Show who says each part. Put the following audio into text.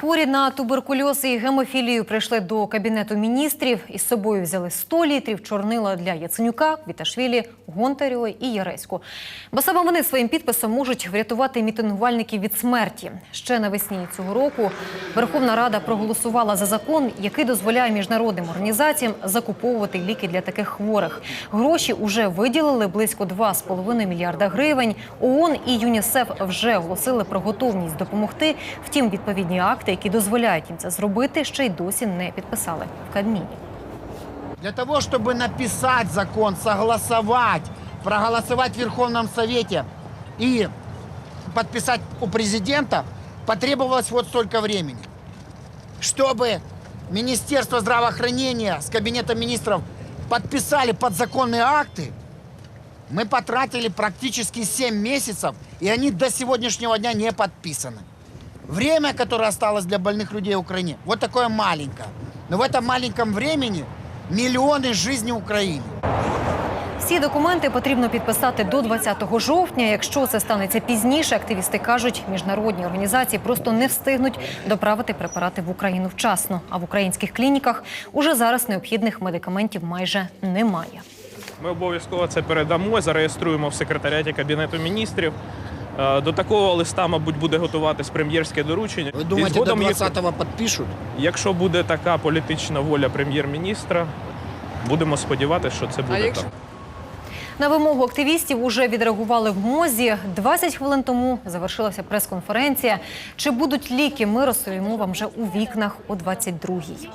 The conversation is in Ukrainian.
Speaker 1: Хворі на туберкульоз і гемофілію прийшли до кабінету міністрів. Із собою взяли 100 літрів чорнила для Яценюка, Квіташвілі, Гонтарєвої і Яреську. Бо саме вони своїм підписом можуть врятувати мітингувальників від смерті. Ще навесні цього року Верховна Рада проголосувала за закон, який дозволяє міжнародним організаціям закуповувати ліки для таких хворих. Гроші уже виділили близько 2,5 мільярда гривень. ООН і ЮНІСЕФ вже оголосили про готовність допомогти. Втім, відповідні акти, які дозволяють їм це зробити, ще й досі не підписали в Кабміні.
Speaker 2: Для того, чтобы написать закон, согласовать, проголосовать в Верховном Совете и подписать у президента, потребовалось вот столько времени. Чтобы Министерство здравоохранения с Кабинетом министров подписали подзаконные акты, мы потратили практически 7 месяцев, и они до сегодняшнего дня не подписаны. Время, которое осталось для больных людей в Украине, вот такое маленькое. Но в этом маленьком времени миллионы жизней Украины.
Speaker 1: Всі документи потрібно підписати до 20 жовтня. Якщо це станеться пізніше, активісти кажуть, міжнародні організації просто не встигнуть доправити препарати в Україну вчасно. А в українських клініках уже зараз необхідних медикаментів майже немає.
Speaker 3: Ми обов'язково це передамо, зареєструємо в секретаріаті Кабінету міністрів. Е, До такого листа, мабуть, буде готуватись прем'єрське доручення.
Speaker 2: Вы
Speaker 3: І
Speaker 2: думаете, до 20-го подпишут?
Speaker 3: якщо буде така політична воля прем'єр-міністра, будемо сподіватися, що це буде так.
Speaker 1: На вимогу активістів уже відреагували в МОЗі. 20 хвилин тому завершилася прес-конференція. Чи будуть ліки? Ми розповімо вам вже у вікнах о 22-й.